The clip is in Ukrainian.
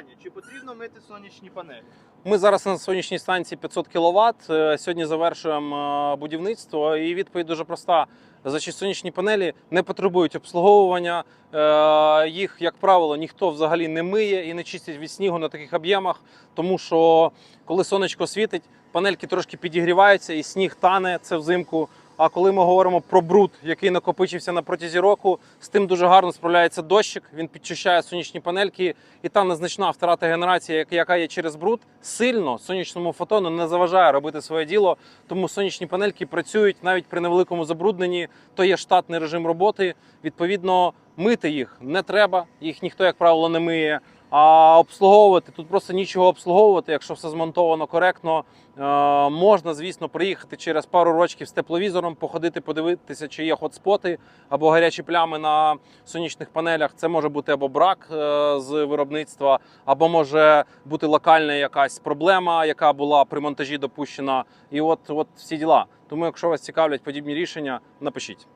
питання: чи потрібно мити сонячні панелі? Ми зараз на сонячній станції 500 кВт. Сьогодні завершуємо е, будівництво. І відповідь дуже проста: Значить, сонячні панелі не потребують обслуговування. Е, Їх, як правило, ніхто взагалі не миє і не чистить від снігу на таких об'ємах, тому що коли сонечко світить, панельки трошки підігріваються і сніг тане це взимку. А коли ми говоримо про бруд, який накопичився на протязі року, з тим дуже гарно справляється дощик. Він підчищає сонячні панельки, і та незначна втрата генерації, яка є через бруд, сильно сонячному фотону не заважає робити своє діло. Тому сонячні панельки працюють навіть при невеликому забрудненні. То є штатний режим роботи. Відповідно, мити їх не треба. Їх ніхто, як правило, не миє. А обслуговувати тут просто нічого обслуговувати, якщо все змонтовано коректно. Е, можна, звісно, приїхати через пару рочків з тепловізором, походити, подивитися, чи є хотспоти або гарячі плями на сонячних панелях. Це може бути або брак е, з виробництва, або може бути локальна якась проблема, яка була при монтажі допущена. І от, от всі діла. Тому, якщо вас цікавлять подібні рішення, напишіть.